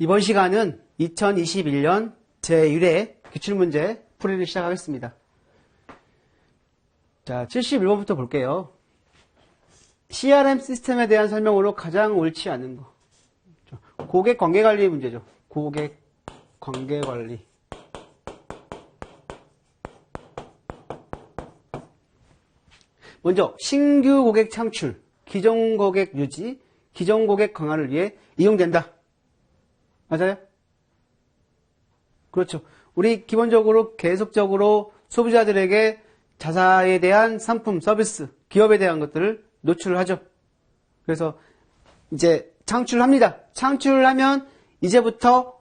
이번 시간은 2021년 제1회 기출문제 풀이를 시작하겠습니다. 자, 71번부터 볼게요. CRM 시스템에 대한 설명으로 가장 옳지 않은 거. 고객 관계 관리 문제죠. 고객 관계 관리. 먼저 신규 고객 창출, 기존 고객 유지, 기존 고객 강화를 위해 이용된다. 맞아요? 그렇죠. 우리 기본적으로 계속적으로 소비자들에게 자사에 대한 상품, 서비스, 기업에 대한 것들을 노출을 하죠. 그래서 이제 창출합니다. 창출하면 이제부터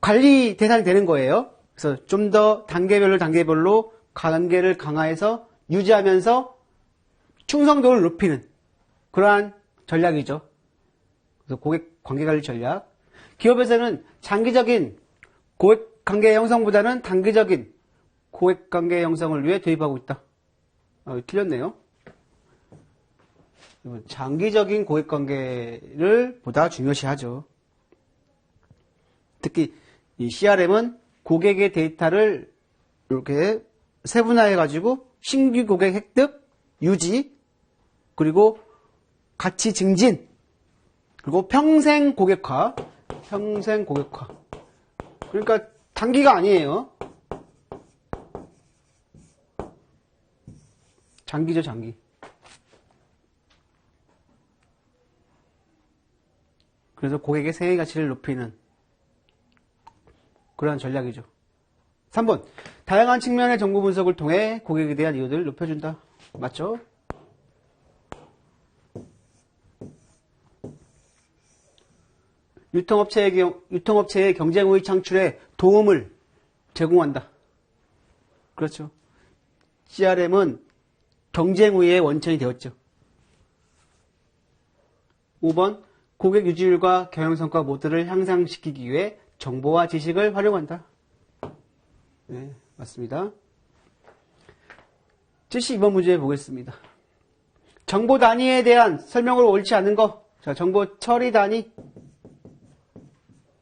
관리 대상이 되는 거예요. 그래서 좀 더 단계별로 단계별로 관계를 강화해서 유지하면서 충성도를 높이는 그러한 전략이죠. 그래서 고객 관계 관리 전략. 기업에서는 장기적인 고객 관계 형성보다는 단기적인 고객 관계 형성을 위해 도입하고 있다. 아, 틀렸네요. 장기적인 고객 관계를 보다 중요시하죠. 특히 이 CRM은 고객의 데이터를 이렇게 세분화해 가지고 신규 고객 획득, 유지, 그리고 가치 증진, 그리고 평생 고객화, 평생 고객화. 그러니까 단기가 아니에요. 장기죠, 장기. 그래서 고객의 생애 가치를 높이는 그러한 전략이죠. 3번. 다양한 측면의 정보 분석을 통해 고객에 대한 이유들을 높여준다. 맞죠? 유통업체의, 경, 유통업체의 경쟁 우위 창출에 도움을 제공한다. 그렇죠. CRM은 경쟁 우위의 원천이 되었죠. 5번. 고객 유지율과 경영 성과 모두를 향상시키기 위해 정보와 지식을 활용한다. 네, 맞습니다. 72번 문제 보겠습니다. 정보 단위에 대한 설명을 옳지 않은 거. 자, 정보 처리 단위.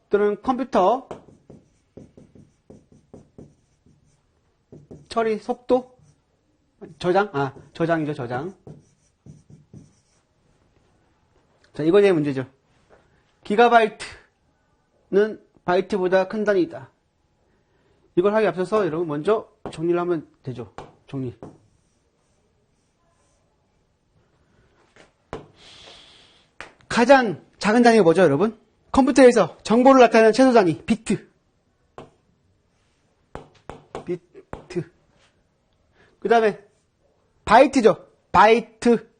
또는 컴퓨터 처리 속도? 저장? 아 저장이죠 저장. 자 이거에 대한 문제죠. 기가바이트는 바이트보다 큰 단위다. 이걸 하기 앞서서 여러분 먼저 정리를 하면 되죠. 정리. 가장 작은 단위가 뭐죠 여러분 컴퓨터에서 정보를 나타내는 최소 단위 비트. 비트. 그 다음에 바이트죠. 바이트.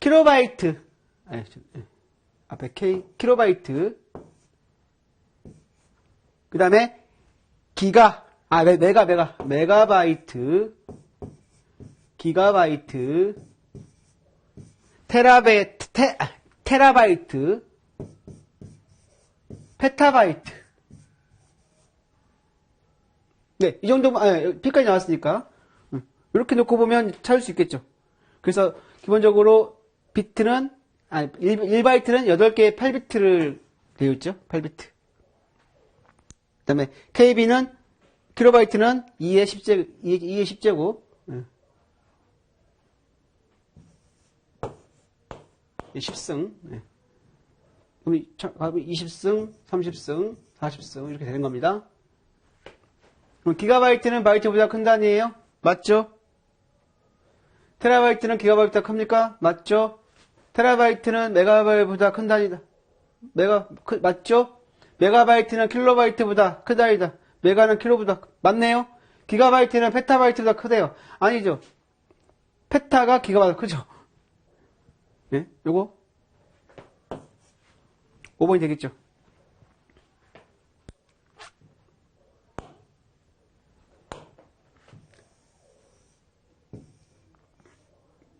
킬로바이트. 아니, 예. 앞에 K 킬로바이트. 그 다음에 기가 아 메가 메가. 메가바이트. 기가바이트. 테라베트 테 아, 테라바이트, 페타바이트. 네, 이 정도, 아, P까지 나왔으니까. 이렇게 놓고 보면 찾을 수 있겠죠. 그래서 기본적으로 비트는, 아 1, 1바이트는 8개의 8비트를 되어 있죠. 8비트. 그 다음에 KB는, 킬로바이트는 2의 10제, 2의 10제곱. 10승. 네. 그럼 20승, 30승, 40승 이렇게 되는 겁니다. 그럼 기가바이트는 바이트보다 큰 단위예요? 맞죠? 테라바이트는 기가바이트보다 큽니까? 맞죠? 테라바이트는 메가바이트보다 큰 단위다. 메가 크, 맞죠? 메가바이트는 킬로바이트보다 큰 단위다. 메가는 킬로보다 맞네요? 기가바이트는 페타바이트보다 크대요. 아니죠? 페타가 기가바이트 크죠? 예? 요거 5번이 되겠죠.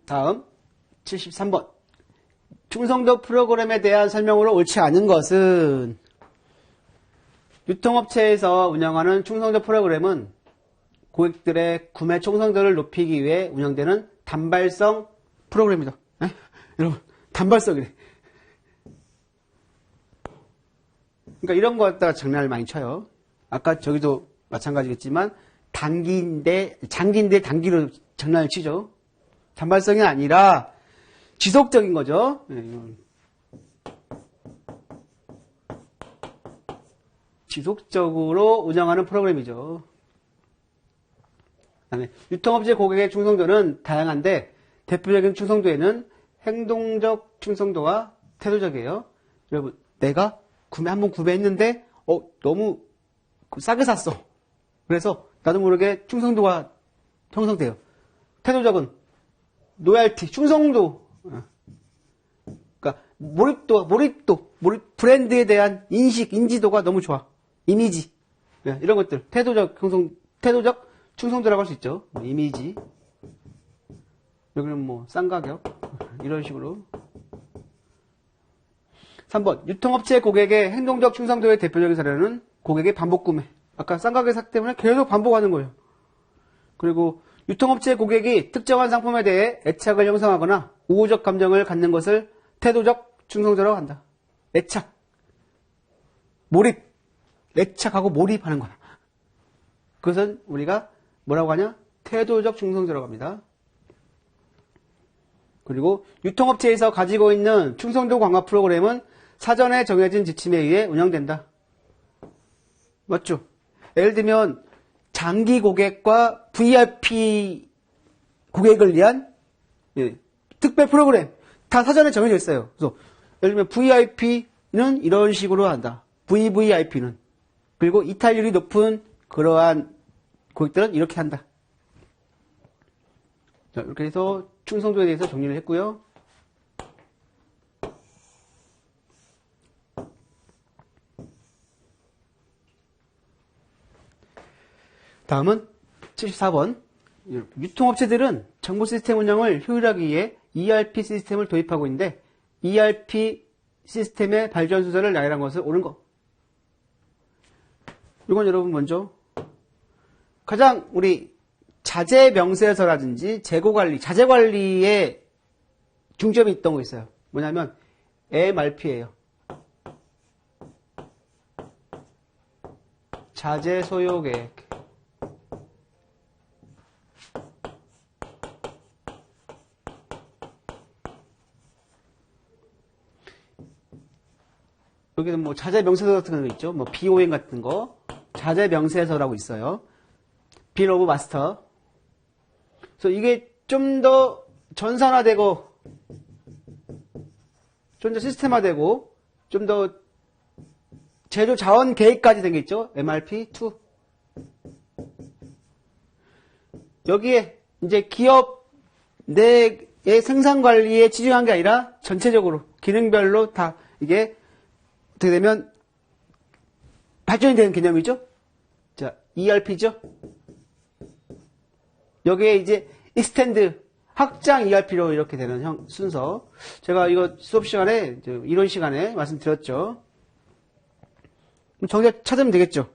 다음 73번 충성도 프로그램에 대한 설명으로 옳지 않은 것은 유통업체에서 운영하는 충성도 프로그램은 고객들의 구매 충성도를 높이기 위해 운영되는 단발성 프로그램이다. 에? 여러분 단발성이래. 그러니까 이런 거 갖다가 장난을 많이 쳐요. 아까 저기도 마찬가지겠지만 단기인데 장기인데 단기로 장난을 치죠. 단발성이 아니라 지속적인 거죠. 예, 이건. 지속적으로 운영하는 프로그램이죠. 그다음에 유통업체 고객의 충성도는 다양한데 대표적인 충성도에는 행동적 충성도와 태도적이에요. 여러분, 내가 구매 한 번 구매했는데 어 너무 싸게 샀어. 그래서 나도 모르게 충성도가 형성돼요. 태도적은 노열티, 충성도. 어. 그러니까 몰입도, 몰입도, 몰입, 브랜드에 대한 인식, 인지도가 너무 좋아. 이미지. 예, 이런 것들. 태도적 형성, 태도적 충성도라고 할 수 있죠. 뭐 이미지. 여기는 뭐, 싼 가격. 이런 식으로. 3번. 유통업체 고객의 행동적 충성도의 대표적인 사례는 고객의 반복 구매. 아까 싼 가격 샀기 때문에 계속 반복하는 거예요. 그리고 유통업체 고객이 특정한 상품에 대해 애착을 형성하거나 우호적 감정을 갖는 것을 태도적 충성도라고 한다. 애착. 몰입. 애착하고 몰입하는 거다. 그것은 우리가 뭐라고 하냐? 태도적 충성도라고 합니다. 그리고 유통업체에서 가지고 있는 충성도 강화 프로그램은 사전에 정해진 지침에 의해 운영된다. 맞죠? 예를 들면 장기 고객과 VIP 고객을 위한 예, 특별 프로그램 다 사전에 정해져 있어요. 그래서 예를 들면 VIP는 이런 식으로 한다. VVIP는 그리고 이탈률이 높은 그러한 고객들은 이렇게 한다. 자, 이렇게 해서 충성도에 대해서 정리를 했고요. 다음은 74번. 유통업체들은 정보 시스템 운영을 효율하기 위해 ERP 시스템을 도입하고 있는데 ERP 시스템의 발전 순서를 나열한 것을 옳은 것. 이건 여러분 먼저 가장 우리 자재 명세서라든지 재고 관리, 자재 관리에 중점이 있던 거 있어요. 뭐냐면 MRP예요. 자재 소요 계획. 여기는 뭐 자재 명세서 같은 거 있죠. 뭐 BOM 같은 거. 자재 명세서라고 있어요. 빌 오브 마스터. 그래서 이게 좀 더 전산화되고 좀 더 시스템화되고 좀더 재료 자원 계획까지 된 게 있죠. MRP2. 여기에 이제 기업 내의 생산 관리에 치중한 게 아니라 전체적으로 기능별로 다 이게 어떻게 되면 발전이 되는 개념이죠. 자, ERP죠. 여기에 이제 익스텐드 확장 ERP로 이렇게 되는 형, 순서. 제가 이거 수업 시간에 이론 시간에 말씀드렸죠. 정답 찾으면 되겠죠.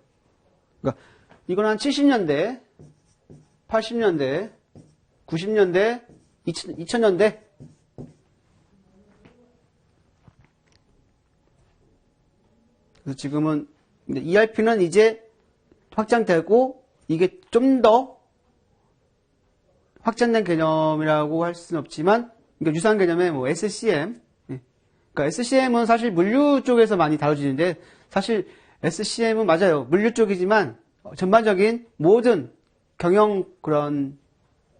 그러니까 이건 한 70년대, 80년대, 90년대, 2000, 2000년대 그래서 지금은 ERP는 이제 확장되고 이게 좀 더 확장된 개념이라고 할 수는 없지만 그러니까 유사한 개념의 뭐 SCM 예. 그러니까 SCM은 사실 물류 쪽에서 많이 다뤄지는데 사실 SCM은 맞아요 물류 쪽이지만 전반적인 모든 경영 그런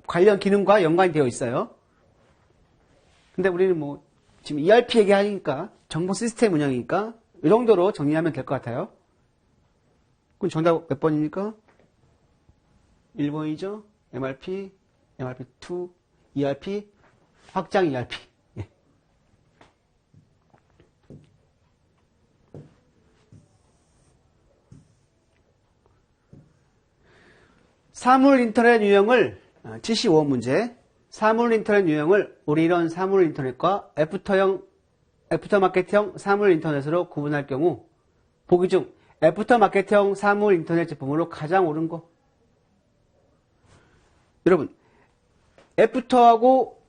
관련 기능과 연관이 되어 있어요. 근데 우리는 뭐 지금 ERP 얘기하니까 정보 시스템 운영이니까 이 정도로 정리하면 될 것 같아요. 그럼 정답 몇 번입니까? 1번이죠. MRP, MRP2, ERP, 확장 ERP. 예. 사물 인터넷 유형을 75원 어, 문제. 사물 인터넷 유형을 우리 이런 사물 인터넷과 애프터형 애프터마켓형 사물 인터넷으로 구분할 경우 보기 중 애프터마켓형 사물 인터넷 제품으로 가장 옳은 거 여러분 애프터하고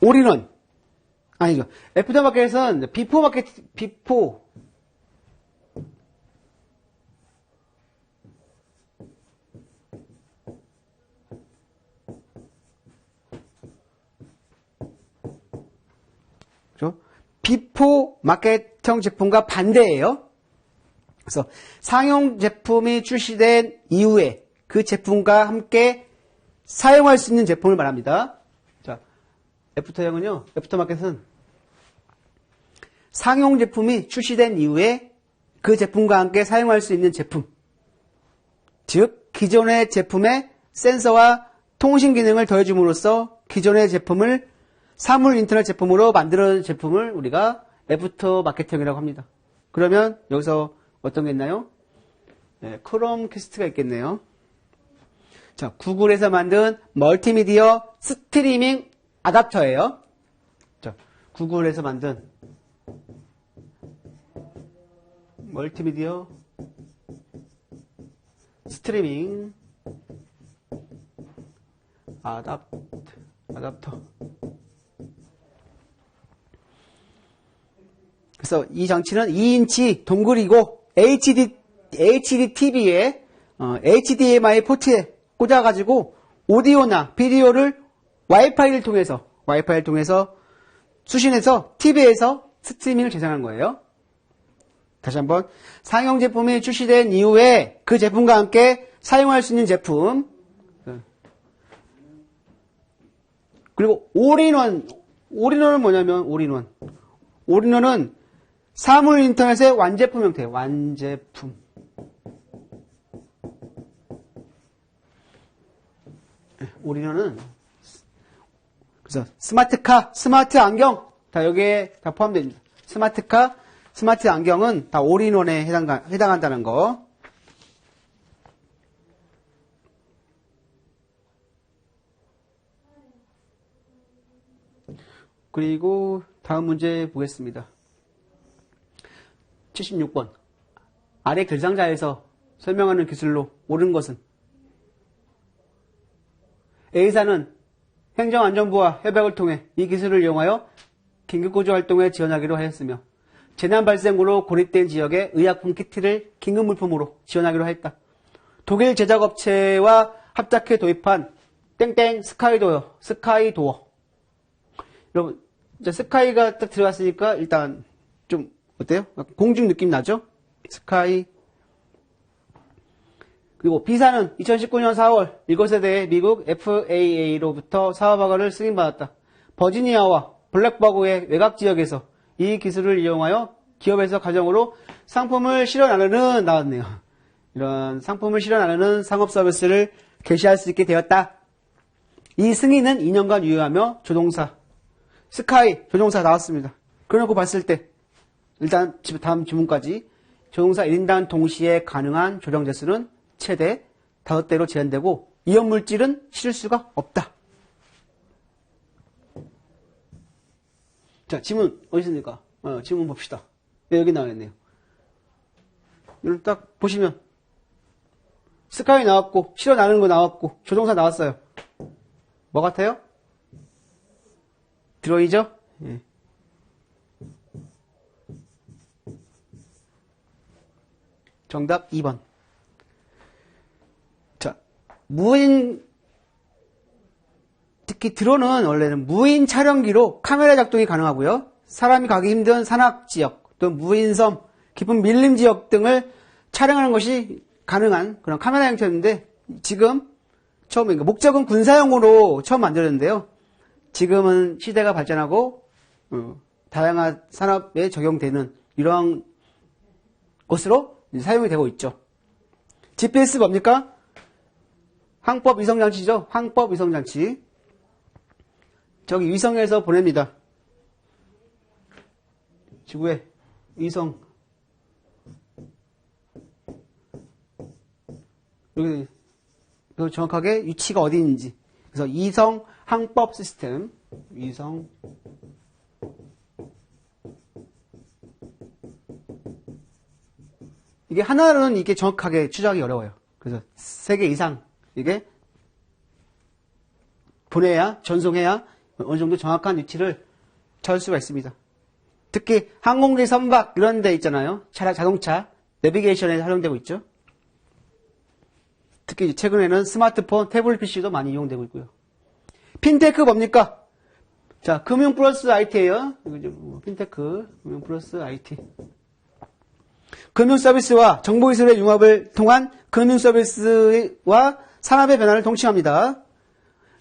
올인원 아니죠. 애프터 마켓은 비포 마켓, 비포. 비포 마켓형 제품과 반대예요. 그래서 상용 제품이 출시된 이후에 그 제품과 함께 사용할 수 있는 제품을 말합니다. 자, 애프터형은요, 애프터마켓은 상용 제품이 출시된 이후에 그 제품과 함께 사용할 수 있는 제품. 즉, 기존의 제품에 센서와 통신 기능을 더해줌으로써 기존의 제품을 사물 인터넷 제품으로 만드는 제품을 우리가 애프터 마케팅이라고 합니다. 그러면 여기서 어떤 게 있나요? 네, 크롬 캐스트가 있겠네요. 자, 구글에서 만든 멀티미디어 스트리밍 아답터예요. 자, 구글에서 만든 멀티미디어 스트리밍 아답 아답터. 그래서 이 장치는 2인치 동글이고 HD HD TV에 어, HDMI 포트에 꽂아가지고 오디오나 비디오를 와이파이를 통해서 와이파이를 통해서 수신해서 TV에서 스트리밍을 재생한 거예요. 다시 한번. 상용 제품이 출시된 이후에 그 제품과 함께 사용할 수 있는 제품. 그리고 올인원 올인원은 뭐냐면 올인원. 올인원은 사물 인터넷의 완제품 형태 완제품 올인원은 그래서 스마트카, 스마트 안경 다 여기에 다 포함됩니다. 스마트카, 스마트 안경은 다 올인원에 해당, 해당한다는 거. 그리고 다음 문제 보겠습니다. 76번. 아래 글상자에서 설명하는 기술로 옳은 것은 A사는 행정안전부와 협약을 통해 이 기술을 이용하여 긴급구조 활동에 지원하기로 하였으며 재난 발생으로 고립된 지역에 의약품 키트를 긴급 물품으로 지원하기로 하였다. 독일 제작업체와 합작해 도입한 땡땡 스카이도어, 스카이도어. 여러분, 스카이가 딱 들어갔으니까 일단 좀 어때요? 공중 느낌 나죠? 스카이 그리고 B사는 2019년 4월 이것에 대해 미국 FAA로부터 사업허가를 승인받았다. 버지니아와 블랙버그의 외곽 지역에서 이 기술을 이용하여 기업에서 가정으로 상품을 나르는 나왔네요. 이런 상품을 실어 나르는 상업 서비스를 개시할 수 있게 되었다. 이 승인은 2년간 유효하며 조동사 스카이 조동사 나왔습니다. 그러고 봤을 때 일단 다음 지문까지 조동사 1인당 동시에 가능한 조정 재수는 최대 5대로 제한되고 이염물질은 실을 수가 없다. 자, 지문 어디 있습니까? 어, 지문 봅시다. 네, 여기 나와 있네요. 이걸 딱 보시면 스카이 나왔고 실어 나는 거 나왔고 조종사 나왔어요. 뭐 같아요? 드로이죠? 예. 정답 2번. 자, 무인, 특히 드론은 원래는 무인 촬영기로 카메라 작동이 가능하고요. 사람이 가기 힘든 산악 지역, 또 무인섬, 깊은 밀림 지역 등을 촬영하는 것이 가능한 그런 카메라 형태였는데 지금 처음에 그러니까 목적은 군사용으로 처음 만들었는데요. 지금은 시대가 발전하고 어, 다양한 산업에 적용되는 이러한 것으로 사용이 되고 있죠. GPS 뭡니까? 항법 위성장치죠. 항법 위성장치. 저기 위성에서 보냅니다. 지구에 위성 여기 정확하게 위치가 어디 있는지 그래서 이성 항법 시스템 위성 이게 하나로는 이게 정확하게 추적하기 어려워요. 그래서 세 개 이상 이게 보내야 전송해야 어느 정도 정확한 위치를 찾을 수가 있습니다. 특히 항공기 선박 이런 데 있잖아요. 차라 자동차 내비게이션에 활용되고 있죠. 특히 최근에는 스마트폰, 태블릿 PC도 많이 이용되고 있고요. 핀테크 뭡니까? 자, 금융 플러스 IT예요. 뭐, 핀테크, 금융 플러스 IT. 금융 서비스와 정보 기술의 융합을 통한 금융 서비스와 산업의 변화를 동칭합니다.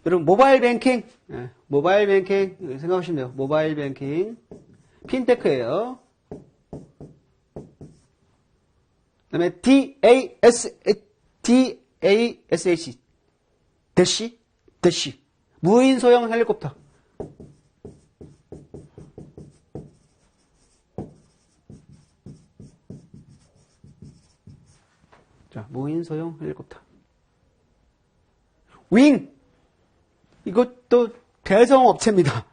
여러분 모바일 뱅킹, 예, 모바일 뱅킹 생각하시면 돼요. 모바일 뱅킹, 핀테크예요. 그다음에 D A S D A S H 대시 대시 무인 소형 헬리콥터. 자, 무인 소형 헬리콥터. 윙! 이것도 배송 업체입니다.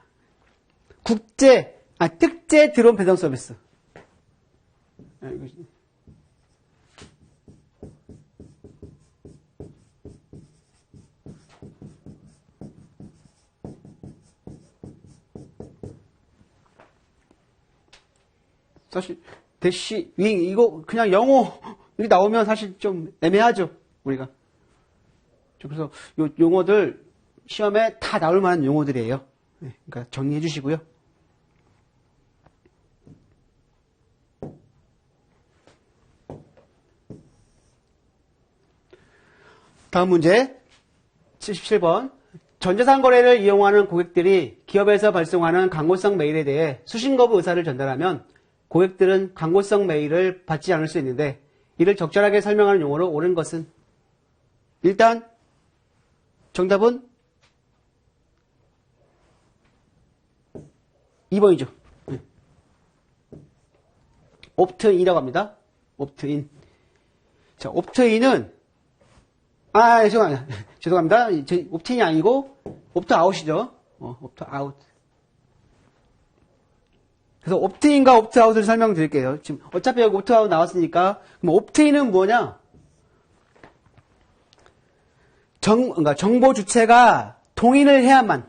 국제, 아, 특제 드론 배송 서비스. 아, 사실 대시 윙 이거 그냥 영어 이렇게 나오면 사실 좀 애매하죠 우리가 그래서 요 용어들 시험에 다 나올 만한 용어들이에요. 네, 그러니까 정리해 주시고요. 다음 문제 77번. 전자상 거래를 이용하는 고객들이 기업에서 발송하는 광고성 메일에 대해 수신 거부 의사를 전달하면 고객들은 광고성 메일을 받지 않을 수 있는데 이를 적절하게 설명하는 용어로 옳은 것은? 일단 정답은 2번이죠. 옵트인이라고 합니다. 옵트인. 자, 옵트인은 아, 죄송합니다. 죄송합니다. 제 옵트인이 아니고 옵트아웃이죠. 어, 옵트아웃. 그래서 옵트인과 옵트아웃을 설명드릴게요. 지금 어차피 옵트아웃 나왔으니까 그럼 옵트인은 뭐냐? 정, 그러니까 정보 주체가 동의를 해야만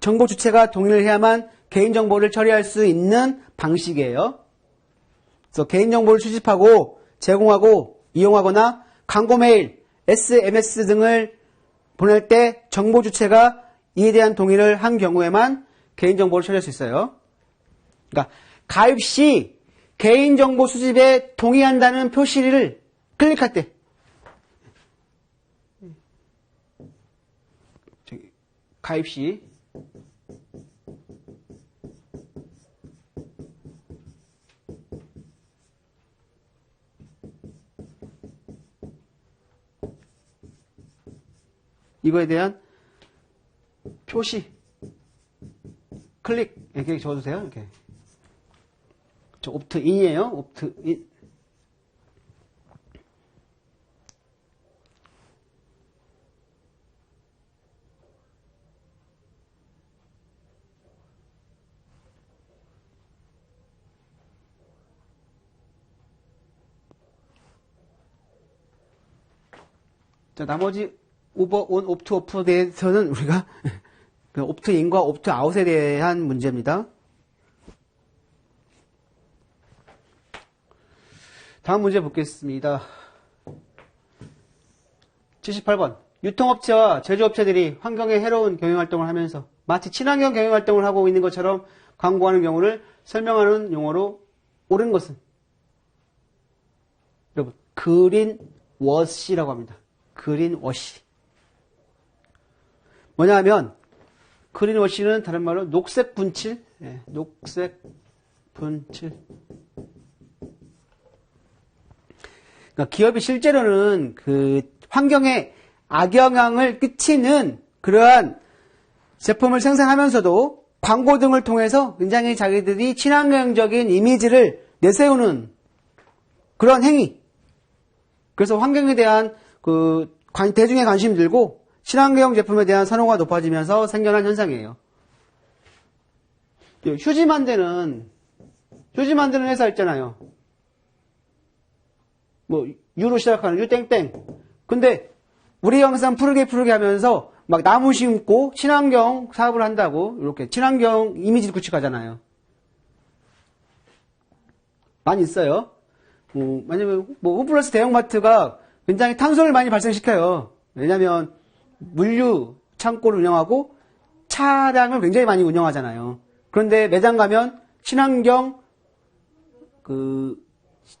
정보 주체가 동의를 해야만 개인 정보를 처리할 수 있는 방식이에요. 그래서 개인 정보를 수집하고 제공하고 이용하거나 광고 메일, SMS 등을 보낼 때 정보 주체가 이에 대한 동의를 한 경우에만 개인 정보를 처리할 수 있어요. 그러니까 가입 시 개인정보 수집에 동의한다는 표시를 클릭할 때 가입 시 이거에 대한 표시 클릭 이렇게 적어주세요. 이렇게 저 옵트인이에요. 옵트인. 자, 나머지 오버, 온, 옵트, 오프에 대해서는 우리가 그 옵트인과 옵트아웃에 대한 문제입니다. 다음 문제 보겠습니다. 78번. 유통업체와 제조업체들이 환경에 해로운 경영활동을 하면서 마치 친환경 경영활동을 하고 있는 것처럼 광고하는 경우를 설명하는 용어로 옳은 것은 여러분 그린 워시라고 합니다. 그린 워시. 뭐냐 하면 그린 워시는 다른 말로 녹색 분칠, 예, 녹색 분칠. 그러니까 기업이 실제로는 그 환경에 악영향을 끼치는 그러한 제품을 생산하면서도 광고 등을 통해서 굉장히 자기들이 친환경적인 이미지를 내세우는 그런 행위. 그래서 환경에 대한 그 대중의 관심이 들고 친환경 제품에 대한 선호가 높아지면서 생겨난 현상이에요. 휴지 만드는 휴지 만드는 회사 있잖아요. 뭐 유로 시작하는 유땡땡. 근데 우리 항상 푸르게 푸르게 하면서 막 나무 심고 친환경 사업을 한다고 이렇게 친환경 이미지 구축하잖아요. 많이 있어요. 뭐, 왜냐면 뭐 홈플러스 대형마트가 굉장히 탄소를 많이 발생시켜요. 왜냐하면 물류 창고를 운영하고 차량을 굉장히 많이 운영하잖아요. 그런데 매장 가면 친환경 그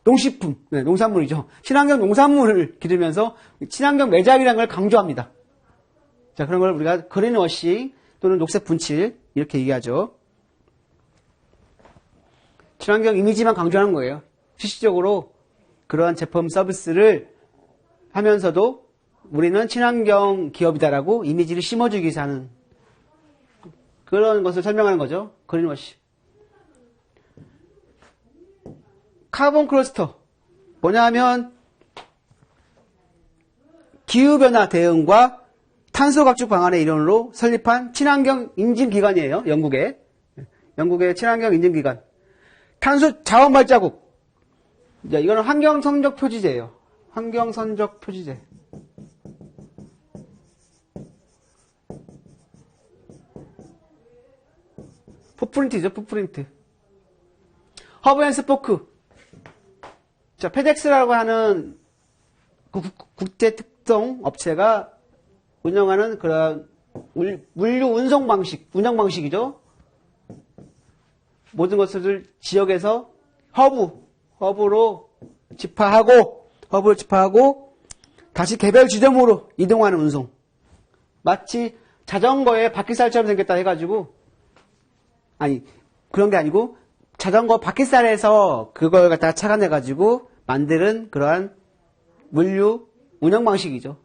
농식품, 네, 농산물이죠. 친환경 농산물을 기르면서 친환경 매장이라는 걸 강조합니다. 자, 그런 걸 우리가 그린워싱 또는 녹색 분칠 이렇게 얘기하죠. 친환경 이미지만 강조하는 거예요. 실질적으로 그러한 제품 서비스를 하면서도 우리는 친환경 기업이다라고 이미지를 심어주기 위해서 하는 그런 것을 설명하는 거죠. 그린워시. 카본 클러스터. 뭐냐 하면 기후변화 대응과 탄소 각축 방안의 일원으로 설립한 친환경 인증기관이에요. 영국의. 영국의 친환경 인증기관. 탄소 자원 발자국. 이거는 환경 선적 표지제예요. 환경 선적 표지제. 풋프린트죠, 풋프린트. 허브 앤 스포크. 자, 페덱스라고 하는 그 국- 국제 특성 업체가 운영하는 그런 물- 물류 운송 방식, 운영 방식이죠. 모든 것을 지역에서 허브, 허브로 집화하고, 허브를 집화하고, 다시 개별 지점으로 이동하는 운송. 마치 자전거에 바퀴살처럼 생겼다 해가지고, 아니, 그런 게 아니고, 자전거 바퀴살에서 그걸 갖다가 착안해가지고 만드는 그러한 물류 운영 방식이죠.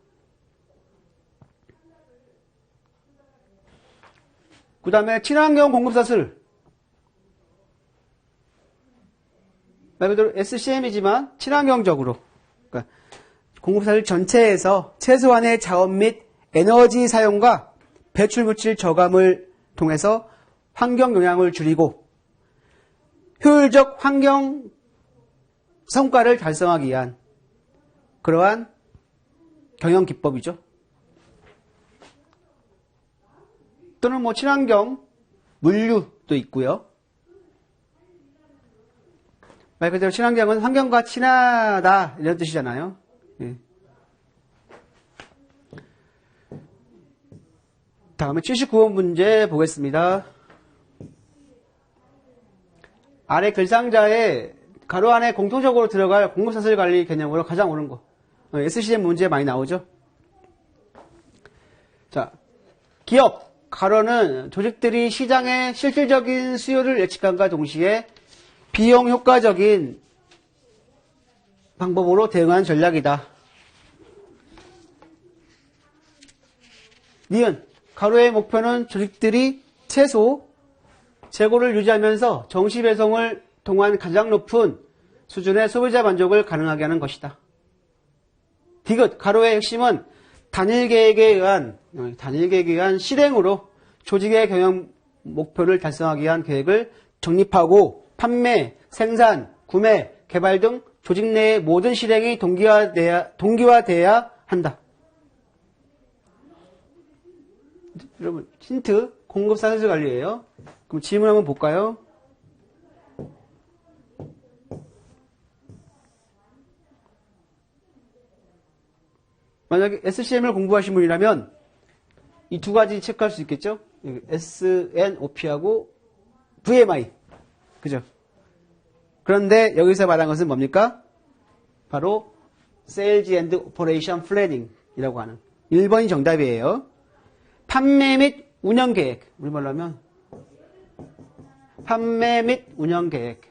그 다음에 친환경 공급사슬. 말 그대로 SCM이지만 친환경적으로. 공급사슬 전체에서 최소한의 자원 및 에너지 사용과 배출 물질 저감을 통해서 환경 영향을 줄이고 효율적 환경 성과를 달성하기 위한 그러한 경영 기법이죠. 또는 뭐 친환경 물류도 있고요. 말 그대로 친환경은 환경과 친하다 이런 뜻이잖아요. 예. 다음에 79번 문제 보겠습니다. 아래 글상자에 가로 안에 공통적으로 들어갈 공급사슬 관리 개념으로 가장 옳은 거. 어, SCM 문제 많이 나오죠. 자, 기업 가로는 조직들이 시장의 실질적인 수요를 예측함과 동시에 비용 효과적인 방법으로 대응하는 전략이다. 니은 가로의 목표는 조직들이 최소 재고를 유지하면서 정시 배송을 통한 가장 높은 수준의 소비자 만족을 가능하게 하는 것이다. 디귿 가로의 핵심은 단일 계획에 의한 어, 단일 계획에 의한 실행으로 조직의 경영 목표를 달성하기 위한 계획을 정립하고 판매, 생산, 구매, 개발 등 조직 내의 모든 실행이 동기화돼야, 동기화돼야 한다. 여러분 힌트 공급 사슬 관리예요. 그럼 질문 한번 볼까요? 만약에 SCM을 공부하신 분이라면 이 두 가지 체크할 수 있겠죠? SNOP하고 VMI. 그죠? 그런데 여기서 말한 것은 뭡니까? 바로 Sales and Operation Planning 이라고 하는 1번이 정답이에요. 판매 및 운영 계획. 우리말로 하면 판매 및 운영 계획.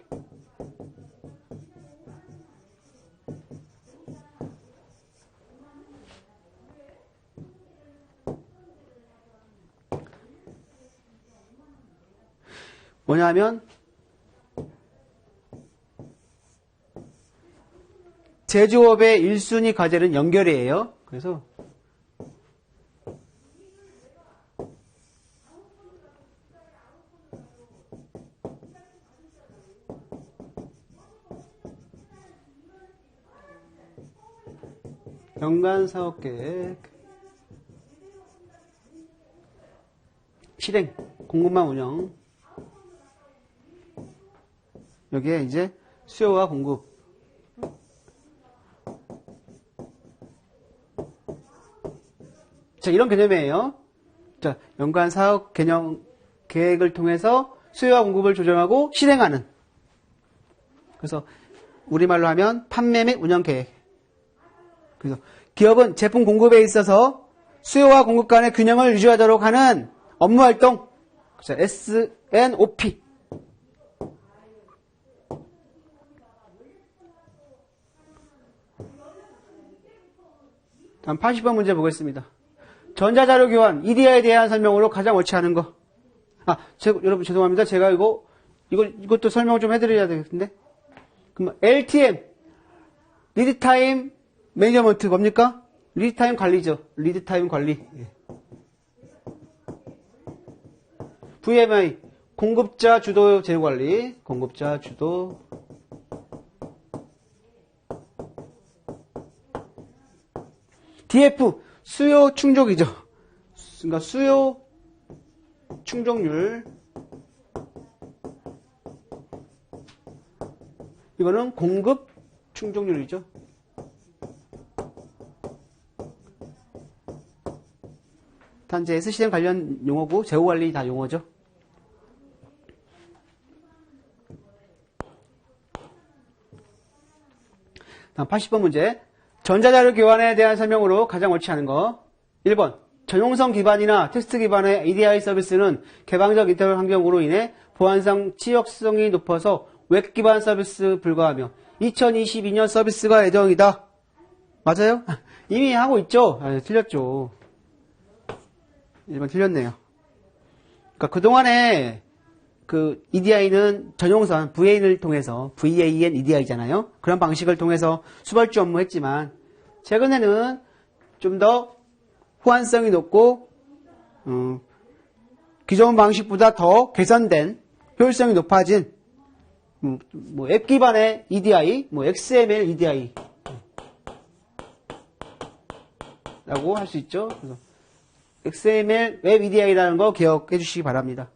뭐냐면 제조업의 1순위 과제는 연결이에요. 그래서 연간 사업 계획 실행, 공급망 운영. 여기에 이제 수요와 공급. 자, 이런 개념이에요. 자, 연간 사업 개념 계획을 통해서 수요와 공급을 조정하고 실행하는. 그래서 우리말로 하면 판매 및 운영 계획. 그래서 기업은 제품 공급에 있어서 수요와 공급 간의 균형을 유지하도록 하는 업무 활동. 그래서 SNOP. 다음 80번 문제 보겠습니다. 전자자료 교환, EDI에 대한 설명으로 가장 옳지 않은 거. 아, 제, 여러분 죄송합니다. 제가 이거, 이거, 이것도 설명을 좀 해드려야 되겠는데. 그럼 LTM, 리드타임 매니저먼트 뭡니까? 리드타임 관리죠. 리드타임 관리. 예. VMI, 공급자 주도 재료 관리. 공급자 주도. DF, 수요 충족이죠. 그러니까 수요 충족률. 이거는 공급 충족률이죠. 단지 S시스템 관련 용어고 재고 관리 다 용어죠. 다음 80번 문제. 전자자료 교환에 대한 설명으로 가장 옳지 않은 거. 1번. 전용성 기반이나 텍스트 기반의 EDI 서비스는 개방적 인터넷 환경으로 인해 보안상 치역성이 높아서 웹 기반 서비스 불가하며 2022년 서비스가 예정이다. 맞아요? 이미 하고 있죠? 아, 틀렸죠. 1번 틀렸네요. 그러니까 그동안에 그 EDI는 전용선 VAN을 통해서 VAN EDI잖아요. 그런 방식을 통해서 수발주 업무 했지만 최근에는 좀 더 호환성이 높고 어, 기존 방식보다 더 개선된 효율성이 높아진 음, 뭐앱 기반의 EDI, 뭐 XML EDI 라고 할 수 있죠. XML 웹 EDI라는 거 기억해 주시기 바랍니다.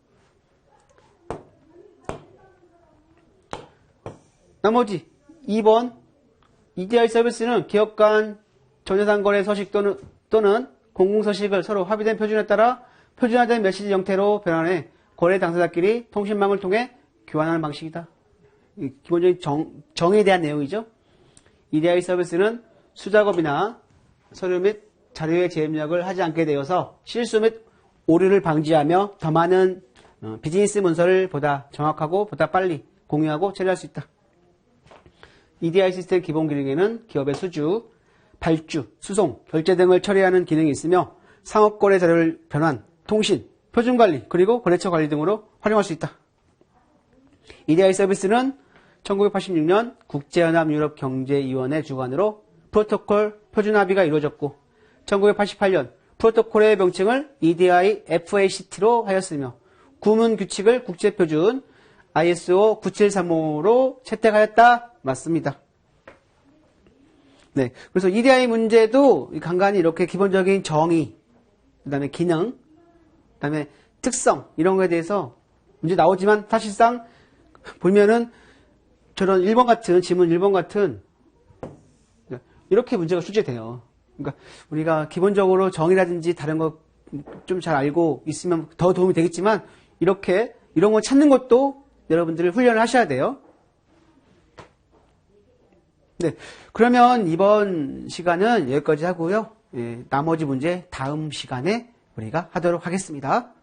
나머지 2번 EDI 서비스는 기업 간 전자상 거래 서식 또는, 또는 공공 서식을 서로 합의된 표준에 따라 표준화된 메시지 형태로 변환해 거래 당사자끼리 통신망을 통해 교환하는 방식이다. 기본적인 정, 정에 대한 내용이죠. EDI 서비스는 수작업이나 서류 및 자료의 재입력을 하지 않게 되어서 실수 및 오류를 방지하며 더 많은 어, 비즈니스 문서를 보다 정확하고 보다 빨리 공유하고 처리할 수 있다. EDI 시스템 기본 기능에는 기업의 수주, 발주, 수송, 결제 등을 처리하는 기능이 있으며 상업거래 자료를 변환, 통신, 표준관리, 그리고 거래처 관리 등으로 활용할 수 있다. EDI 서비스는 1986년 국제연합 유럽 경제위원회 주관으로 프로토콜 표준 합의가 이루어졌고 1988년 프로토콜의 명칭을 EDI FACT로 하였으며 구문 규칙을 국제표준 ISO 9735로 채택하였다. 맞습니다. 네. 그래서 EDI 문제도 간간히 이렇게 기본적인 정의, 그 다음에 기능, 그 다음에 특성, 이런 거에 대해서 문제 나오지만 사실상 보면은 저런 1번 같은, 지문 1번 같은, 이렇게 문제가 출제돼요. 그러니까 우리가 기본적으로 정의라든지 다른 거 좀 잘 알고 있으면 더 도움이 되겠지만 이렇게 이런 거 찾는 것도 여러분들이 훈련을 하셔야 돼요. 네. 그러면 이번 시간은 여기까지 하고요. 예, 나머지 문제 다음 시간에 우리가 하도록 하겠습니다.